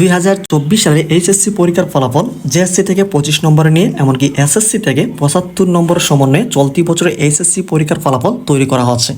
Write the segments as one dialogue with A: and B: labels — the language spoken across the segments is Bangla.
A: দুই হাজার চব্বিশ সালে এইচএসসি পরীক্ষার ফলাফল জেএসসি থেকে পঁচিশ নম্বরে নিয়ে, এমনকি এসএসসি থেকে পঁচাত্তর নম্বরের সমন্বয়ে চলতি বছরে এইচএসসি পরীক্ষার ফলাফল তৈরি করা হচ্ছে।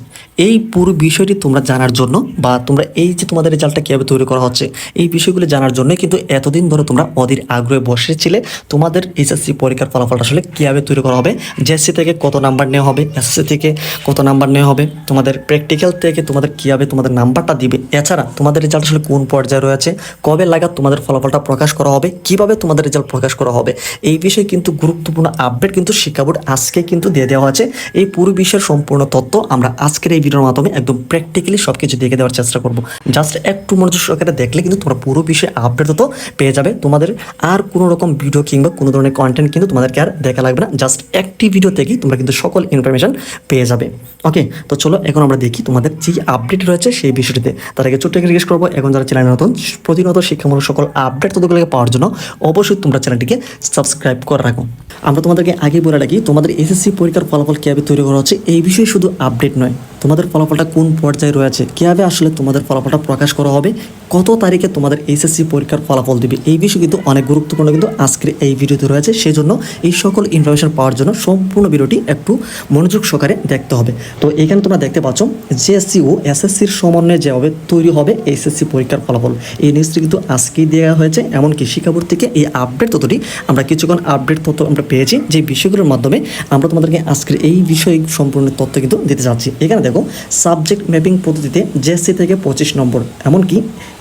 A: এই পুরো বিষয়টি তোমরা জানার জন্য বা তোমরা এই যে তোমাদের রেজাল্টটা কীভাবে তৈরি করা হচ্ছে, এই বিষয়গুলো জানার জন্য কিন্তু এতদিন ধরে তোমরা অধীর আগ্রহে বসেছিলে তোমাদের এইচএসসি পরীক্ষার ফলাফলটা আসলে কীভাবে তৈরি করা হবে, জেএসসি থেকে কত নাম্বার নেওয়া হবে, এসএসসি থেকে কত নাম্বার নেওয়া হবে, তোমাদের প্র্যাকটিক্যাল থেকে তোমাদের কীভাবে তোমাদের নাম্বারটা দিবে, এছাড়া তোমাদের রেজাল্ট আসলে কোন পর্যায়ে রয়েছে, কবে লাগাত তোমাদের ফলাফলটা প্রকাশ করা হবে, কীভাবে তোমাদের রেজাল্ট প্রকাশ করা হবে, এই বিষয়ে কিন্তু গুরুত্বপূর্ণ আপডেট কিন্তু শিক্ষা বোর্ড আজকে কিন্তু দিয়ে দেওয়া আছে। এই পুরো বিষয়ের সম্পূর্ণ তথ্য আমরা আজকের এই ভিডিওর মাধ্যমে একদম প্র্যাকটিক্যালি সব কিছু দেখে দেওয়ার চেষ্টা করব। জাস্ট একটু মনোযোগ সহকারে দেখলে কিন্তু তোমরা পুরো বিষয়ে আপডেট তথ্য পেয়ে যাবে। তোমাদের আর কোনো রকম ভিডিও কিংবা কোনো ধরনের কন্টেন্ট কিন্তু তোমাদেরকে আর দেখা লাগবে না। জাস্ট একটি ভিডিও থেকেই তোমরা কিন্তু সকল ইনফরমেশন পেয়ে যাবে। ওকে তো চলো এখন আমরা দেখি তোমাদের যে আপডেট রয়েছে সেই বিষয়টিতে। তার আগে ছোট্ট রিকোয়েস্ট করব। এখন যারা চ্যানেল নতুন, প্রতিনিয়ত শিক্ষামূলক সকল আপডেট তথ্যগুলোকে পাওয়ার জন্য অবশ্যই তোমরা চ্যানেলটিকে সাবস্ক্রাইব করে রাখো। আমরা তোমাদেরকে আগে বলে রাখি, তোমাদের এসএসসি পরীক্ষার ফলাফল কীভাবে তৈরি করা হচ্ছে, এই বিষয়ে শুধু আপডেট নয়। তোমাদের ফলাফলটা কোন পর্যায়ে রয়েছে? কীভাবে আসলে তোমাদের ফলাফলটা প্রকাশ করা হবে? কত তারিখে তোমাদের এইচএসসি পরীক্ষার ফলাফল দিবে? এই বিষয় কিন্তু অনেক গুরুত্বপূর্ণ কিন্তু আজকের এই ভিডিওতে রয়েছে। সেই জন্য এই সকল ইনফরমেশন পাওয়ার জন্য সম্পূর্ণ ভিডিওটি একটু মনোযোগ সহকারে দেখতে হবে। তো এখানে তোমরা দেখতে পাচ্ছ জেএসসি ও এসএসসির সমন্বয়ে যেভাবে তৈরি হবে এইচএসসি পরীক্ষার ফলাফল, এই নিউজটি কিন্তু আজকেই দেওয়া হয়েছে। এমনকি শিক্ষা বোর্ড থেকে এই আপডেট তথ্যটি আমরা কিছুক্ষণ আপডেট তথ্য আমরা পেয়েছি। যে বিষয়গুলোর মাধ্যমে আমরা তোমাদেরকে আজকের এই বিষয় সম্পূর্ণ তথ্য কিন্তু দিতে যাচ্ছি। এখানে দেখো সাবজেক্ট ম্যাপিং পদ্ধতিতে জেএসসি থেকে পঁচিশ নম্বর, এমনকি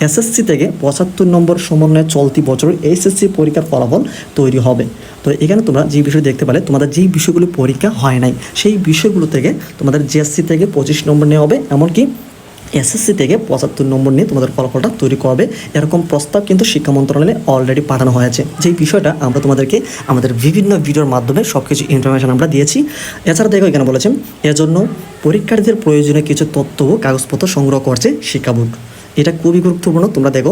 A: এসএসসি থেকে পঁচাত্তর নম্বর সমন্বয়ে চলতি বছর এসএসসি পরীক্ষার ফলাফল তৈরি হবে। তো এখানে তোমরা যে বিষয় দেখতে পেলে, তোমাদের যেই বিষয়গুলো পরীক্ষা হয় নাই, সেই বিষয়গুলো থেকে তোমাদের জেএসসি থেকে পঁচিশ নম্বর নেওয়া হবে, এমনকি এসএসসি থেকে পঁচাত্তর নম্বর নিয়ে তোমাদের ফলাফলটা তৈরি করবে। এরকম প্রস্তাব কিন্তু শিক্ষা মন্ত্রণালয়ে অলরেডি পাঠানো হয়েছে। যেই বিষয়টা আমরা তোমাদেরকে আমাদের বিভিন্ন ভিডিওর মাধ্যমে সব কিছু ইনফরমেশান আমরা দিয়েছি। এছাড়া দেখো এখানে বলেছেন এজন্য পরীক্ষার্থীদের প্রয়োজনীয় কিছু তথ্য কাগজপত্র সংগ্রহ করছে শিক্ষা বোর্ড। এটা খুবই গুরুত্বপূর্ণ। তোমরা দেখো,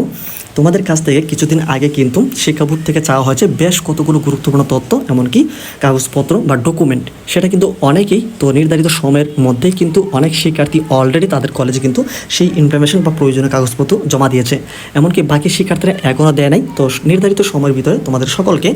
A: তোমাদের কাছ থেকে কিছুদিন আগে কিন্তু শিক্ষা বোর্ড থেকে চাওয়া হয়েছে বেশ কতগুলো গুরুত্বপূর্ণ তথ্য, এমনকি কাগজপত্র বা ডকুমেন্ট সেটা কিন্তু অনেকেই তো নির্ধারিত সময়ের মধ্যেই কিন্তু অনেক শিক্ষার্থী অলরেডি তাদের কলেজে কিন্তু সেই ইনফরমেশন বা প্রয়োজনীয় কাগজপত্র জমা দিয়েছে। এমনকি বাকি শিক্ষার্থীরা এখনও দেয় নাই। তো নির্ধারিত সময়ের ভিতরে তোমাদের সকলকে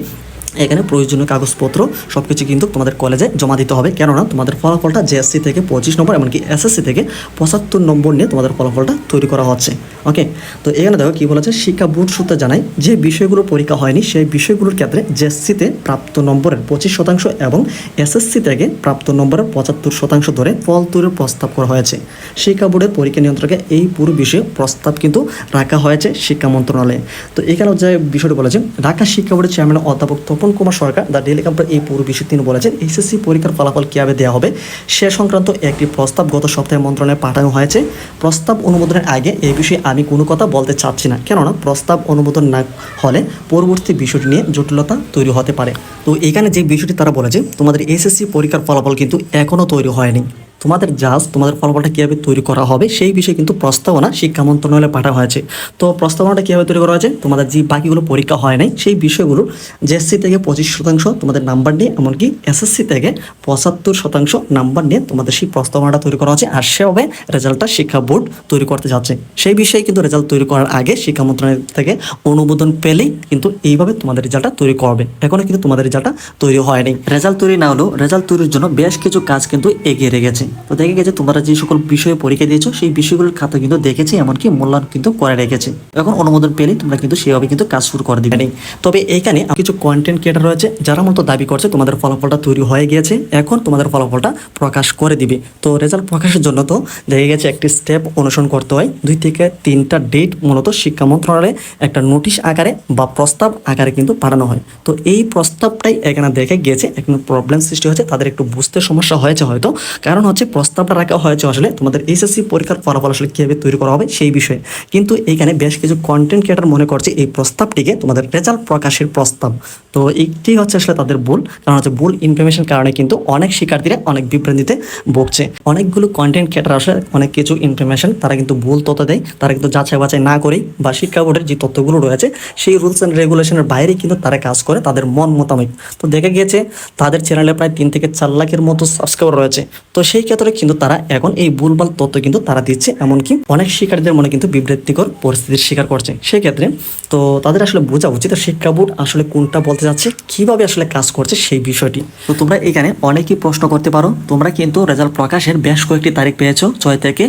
A: এখানে প্রয়োজনীয় কাগজপত্র সব কিছু কিন্তু তোমাদের কলেজে জমা দিতে হবে। কেননা তোমাদের ফলাফলটা জেএসসি থেকে পঁচিশ নম্বর এমনকি এসএসসি থেকে পঁচাত্তর নম্বর নিয়ে তোমাদের ফলাফলটা তৈরি করা হচ্ছে। ওকে তো এখানে দেখো কী বলেছে, শিক্ষা বোর্ড সূত্রে জানায় যে বিষয়গুলো পরীক্ষা হয়নি, সেই বিষয়গুলোর ক্ষেত্রে জেএসসিতে প্রাপ্ত নম্বরের পঁচিশ শতাংশ এবং এসএসসি থেকে প্রাপ্ত নম্বরের পঁচাত্তর শতাংশ ধরে ফল তৈরির প্রস্তাব করা হয়েছে। শিক্ষা বোর্ডের পরীক্ষা নিয়ন্ত্রকে এই পুরো বিষয়ে প্রস্তাব কিন্তু রাখা হয়েছে শিক্ষা মন্ত্রণালয়ে। তো এখানেও যে বিষয়টি বলেছে, ঢাকা শিক্ষা বোর্ডের চেয়ারম্যান অধ্যাপক তপন কুমার সরকার, দ্য ডেলি কাম্পার এই পুরো বিষয়ে তিনি বলেছেন, এসএসসি পরীক্ষার ফলাফল কীভাবে দেওয়া হবে? সে সংক্রান্ত একটি প্রস্তাব গত সপ্তাহে মন্ত্রণালয়ে পাঠানো হয়েছে। প্রস্তাব অনুমোদনের আগে এই বিষয়ে আমি কোনো কথা বলতে চাচ্ছি না, কেননা প্রস্তাব অনুমোদন না হলে পরবর্তী বিষয়টি নিয়ে জটিলতা তৈরি হতে পারে। তো এখানে যে বিষয়টি তারা বলেছে, তোমাদের এসএসসি পরীক্ষার ফলাফল কিন্তু এখনও তৈরি হয়নি। তোমাদের জাজ তোমাদের ফলাফলটা কীভাবে তৈরি করা হবে সেই বিষয়ে কিন্তু প্রস্তাবনা শিক্ষা মন্ত্রণালয়ে পাঠা হয়েছে। তো প্রস্তাবনাটা কীভাবে তৈরি করা হয়েছে? তোমাদের যে বাকিগুলো পরীক্ষা হয় নাই, সেই বিষয়গুলো জেএসসি থেকে পঁচিশ শতাংশ তোমাদের নাম্বার নিয়ে, এমনকি এসএসসি থেকে পঁচাত্তর শতাংশ নাম্বার নিয়ে তোমাদের সেই প্রস্তাবনাটা তৈরি করা হচ্ছে আর সেভাবে রেজাল্টটা শিক্ষা বোর্ড তৈরি করতে যাচ্ছে। সেই বিষয়ে কিন্তু রেজাল্ট তৈরি করার আগে শিক্ষা মন্ত্রণালয় থেকে অনুমোদন পেলেই কিন্তু এইভাবে তোমাদের রেজাল্টটা তৈরি করবে। এখনও কিন্তু তোমাদের রেজাল্টটা তৈরি হয়নি রেজাল্ট তৈরি না হলেও রেজাল্ট তৈরির জন্য বেশ কিছু কাজ কিন্তু এগিয়ে রেখেছে। তো দেখে গেছে তোমরা যে সকল বিষয়ে পরীক্ষা দিয়েছ, সেই বিষয়গুলোর খাতা কিন্তু দেখেছি, এমনকি মূল্যায়ন কিন্তু করে রেখেছে। এখন অনুমোদন পেলেই তোমরা কিন্তু সেভাবে কিন্তু কাজ শুরু করে দিবে। তবে এখানে কিছু কন্টেন্ট ক্রিয়েটার রয়েছে, যারা মতো দাবি করছে তোমাদের ফলাফলটা তৈরি হয়ে গিয়েছে, এখন তোমাদের ফলাফলটা প্রকাশ করে দিবে। তো রেজাল্ট প্রকাশের জন্য তো দেখে গেছে একটি স্টেপ অনুসরণ করতে হয়। দুই থেকে তিনটা ডেট মূলত শিক্ষা মন্ত্রণালয়ে একটা নোটিশ আকারে বা প্রস্তাব আকারে কিন্তু পাঠানো হয়। তো এই প্রস্তাবটাই এখানে দেখে গিয়েছে এখানে প্রবলেম সৃষ্টি হয়েছে, তাদের একটু বুঝতে সমস্যা হয়েছে হয়তো। কারণ হচ্ছে প্রস্তাবটা রাখা হয়েছে আসলে তোমাদের এইচএসসি পরীক্ষার ফলাফল আসলে কীভাবে তৈরি করা হবে সেই বিষয়ে। কিন্তু এইখানে বেশ কিছু কন্টেন্ট ক্রিয়েটার মনে করছে এই প্রস্তাবটিকে তোমাদের রেজাল্ট প্রকাশের প্রস্তাব। তো এইটি হচ্ছে আসলে তাদের ভুল, কারণ হচ্ছে ভুল ইনফরমেশন কারণে কিন্তু অনেক শিক্ষার্থীরা অনেক বিভ্রান্তিতে ভুগছে। অনেকগুলো কন্টেন্ট ক্রিয়েটার আসলে অনেক কিছু ইনফরমেশন তারা কিন্তু ভুল তথ্য দেয়, তারা কিন্তু যাচাই বাছাই না করেই বা শিক্ষা বোর্ডের যে তথ্যগুলো রয়েছে সেই রুলস অ্যান্ড রেগুলেশনের বাইরে কিন্তু তারা কাজ করে তাদের মন মোতাবেক। তো দেখা গিয়েছে তাদের চ্যানেলে প্রায় তিন থেকে চার লাখের মতো সাবস্ক্রাইবার রয়েছে। তো সেই ক্ষেত্রে কিন্তু তারা এখন এই ভুলভাল তথ্য কিন্তু তারা দিচ্ছে, এমনকি অনেক শিক্ষার্থীদের মনে কিন্তু বিভ্রান্তিকর পরিস্থিতির শিকার করছে। সেক্ষেত্রে তো তাদের আসলে বোঝা উচিত, শিক্ষা বোর্ড আসলে কোনটা বলতে যাচ্ছে, কীভাবে আসলে কাজ করছে সেই বিষয়টি। তো তোমরা এখানে অনেকেই প্রশ্ন করতে পারো, তোমরা কিন্তু রেজাল্ট প্রকাশের বেশ কয়েকটি তারিখ পেয়েছ, ছয় থেকে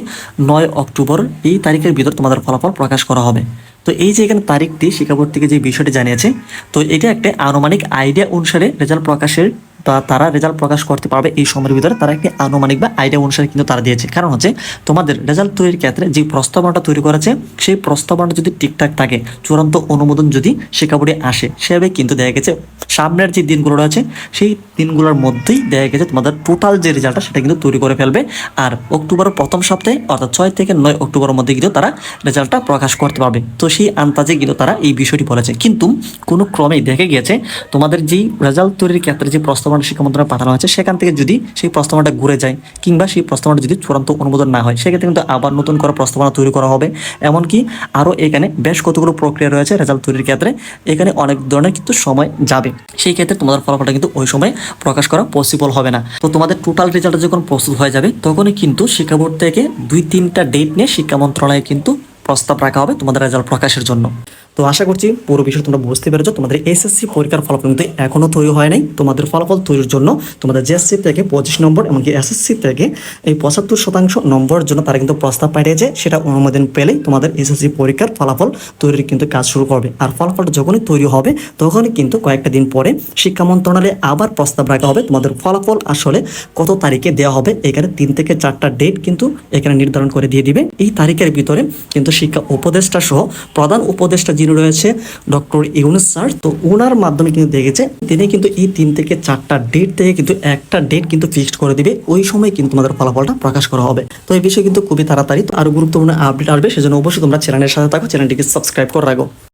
A: নয় অক্টোবর, এই তারিখের ভিতর তোমাদের ফলাফল প্রকাশ করা হবে। তো এই যে এখানে তারিখটি শিক্ষা বোর্ড থেকে যে বিষয়টি জানিয়েছে, তো এটা একটা আনুমানিক আইডিয়া অনুসারে রেজাল্ট প্রকাশের তা তারা রেজাল্ট প্রকাশ করতে পারবে এই সময়ের ভিতরে। তারা একটি আনুমানিক বা আইডিয়া অনুসারে কিন্তু তারা দিয়েছে। কারণ হচ্ছে তোমাদের রেজাল্ট তৈরির ক্ষেত্রে যে প্রস্তাবনাটা তৈরি করেছে, সেই প্রস্তাবনাটা যদি ঠিকঠাক থাকে, চূড়ান্ত অনুমোদন যদি শিক্ষা বোর্ডে আসে, সেভাবে কিন্তু দেখা গেছে সামনের যে দিনগুলো রয়েছে, সেই দিনগুলোর মধ্যেই দেখা গেছে তোমাদের টোটাল যে রেজাল্টটা, সেটা কিন্তু তৈরি করে ফেলবে। আর অক্টোবরের প্রথম সপ্তাহে, অর্থাৎ ছয় থেকে নয় অক্টোবরের মধ্যে কিন্তু তারা রেজাল্টটা প্রকাশ করতে পারবে। তো সেই আন্তাজে কিন্তু তারা এই বিষয়টি বলেছে। কিন্তু কোনো ক্রমেই দেখে গিয়েছে, তোমাদের যেই রেজাল্ট তৈরির ক্ষেত্রে যে প্রস্তাবনা শিক্ষা মন্ত্রণালয়ে পাঠানো হয়েছে, সেখান থেকে যদি সেই প্রস্তাবনাটা ঘুরে যায় কিংবা সেই প্রস্তাবনাটা যদি চূড়ান্ত অনুমোদন না হয়, সেক্ষেত্রে কিন্তু আবার নতুন করে প্রস্তাবনা তৈরি করা হবে। এমনকি আরও এখানে বেশ কতগুলো প্রক্রিয়া রয়েছে রেজাল্ট তৈরির ক্ষেত্রে। এখানে অনেক ধরনের কিন্তু সময় যাবে। সেই ক্ষেত্রে তোমাদের ফলাফলটা কিন্তু ওই সময় প্রকাশ করা পসিবল হবে না। তো তোমাদের টোটাল রেজাল্ট যখন প্রস্তুত হয়ে যাবে, তখনই কিন্তু শিক্ষা বোর্ড থেকে দুই তিনটা ডেট নিয়ে শিক্ষা মন্ত্রণালয়ে কিন্তু প্রস্তাব রাখা হবে তোমাদের রেজাল্ট প্রকাশের জন্য। তো আশা করছি পুরো বিষয় তোমরা বুঝতে পেরেছ। তোমাদের এসএসসি পরীক্ষার ফলাফল কিন্তু এখনও তৈরি হয় নাই। তোমাদের ফলাফল তৈরির জন্য তোমাদের জেএসসি থেকে পঁচিশ নম্বর এমনকি এসএসসি থেকে এই পঁচাত্তর শতাংশ নম্বরের জন্য তারা কিন্তু প্রস্তাব পাঠিয়েছে। সেটা অনুমোদন পেলেই তোমাদের এসএসসি পরীক্ষার ফলাফল তৈরির কিন্তু কাজ শুরু করবে। আর ফলাফলটা যখনই তৈরি হবে, তখনই কিন্তু কয়েকটা দিন পরে শিক্ষা মন্ত্রণালয়ে আবার প্রস্তাব রাখা হবে। তোমাদের ফলাফল আসলে কত তারিখে দেওয়া হবে, এখানে তিন থেকে চারটা ডেট কিন্তু এখানে নির্ধারণ করে দিয়ে দিবে। এই তারিখের ভিতরে কিন্তু শিক্ষা উপদেষ্টা সহ প্রধান উপদেষ্টা যিনি রয়েছে ডক্টর ইউনুস স্যার, তো ওনার মাধ্যমে কিন্তু দেখেছে, তিনি কিন্তু এই তিন থেকে চারটা ডেট থেকে কিন্তু একটা ডেট কিন্তু ফিক্সড করে দিবে। ওই সময় কিন্তু তোমাদের ফলাফলটা প্রকাশ করা হবে। তো এই বিষয়ে কিন্তু খুবই তাড়াতাড়ি আরও গুরুত্বপূর্ণ আপডেট আসবে, সেজন্য অবশ্যই তোমরা চ্যানেলের সাথে থাকো চ্যানেলটিকে সাবস্ক্রাইব করে রাখো।